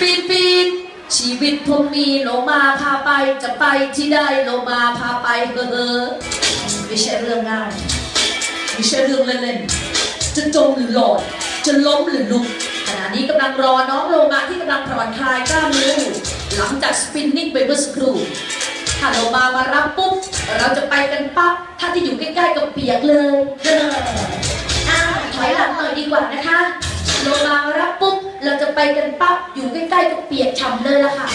ปีนปีนชีวิตผมมีโลมาพาไปจะไปที่ใดโลมาพาไปเฮ้อไม่ใช่เรื่องง่ายไม่ใช่เรื่องเล่นๆจะจมหรือหลอดจะล้มหรือลุกขณะนี้กำลังรอน้องโลมาที่กำลังผ่อนคลายกล้ามเนื้ออยู่หลังจากสปินนิ่งไปเมื่อสักครู่ถ้าโลมามารับปุ๊บเราจะไปกันปั๊บถ้าที่อยู่ใกล้ๆกับเปียกเลยเด้ออ่าถอยหลังหน่อยดีกว่านะคะโลมามารับปุ๊บเราจะไปกันปั๊บอยู่ กล้ๆกับเปียกฉ่ำเลยล่ะค่ะ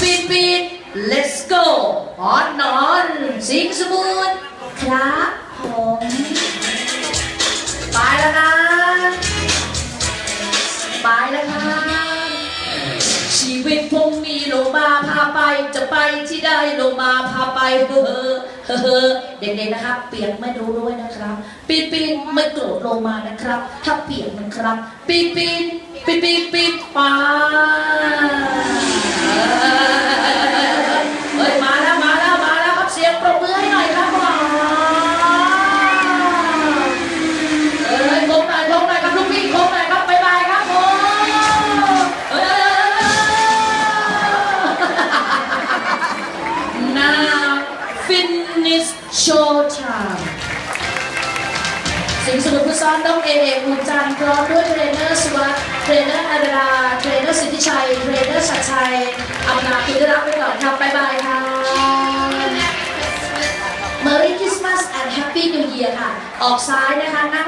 ปีดปีด let's go นอนนอนสิงสมุนครับผมไปแล้วนะไปแล้วค่ะชีวิตผมมีโลมาพาไปจะไปที่ใดโลมาพาไปเฮ้อเฮ้อเฮ้อเด็กๆนะครับ เปียกไม่รู้ด้วยนะครับ ปีนปีนไม่โกรธโลมานะครับ ถ้าเปียกนะครับ ปีนปีน ปีนปีนปีนไปเฮ้ยมาแล้วมาแล้วมาแล้วครับเสียงปรบมือให้หน่อยครับผมเอ้ยโค้งหน่อยโค้งหน่อยครับลูกพี่โค้งหน่อยครับบ๊ายบายครับผมเอ้ย now finish show time สิงห์สมุทรพุทธซ้อมต้องเอเอกอุจันทร์พร้อมด้วยเทรนเนอร์ เทรนเนอร์อาดาเทรนเนอร์สิทธิชัย เทรนเนอร์ชัดชัยอำนาจคุณได้รับไปก่อนครับบ๊ายบายค่ะ Merry Christmas and Happy New Year ค่ะ ออกซ้ายนะคะนั่ง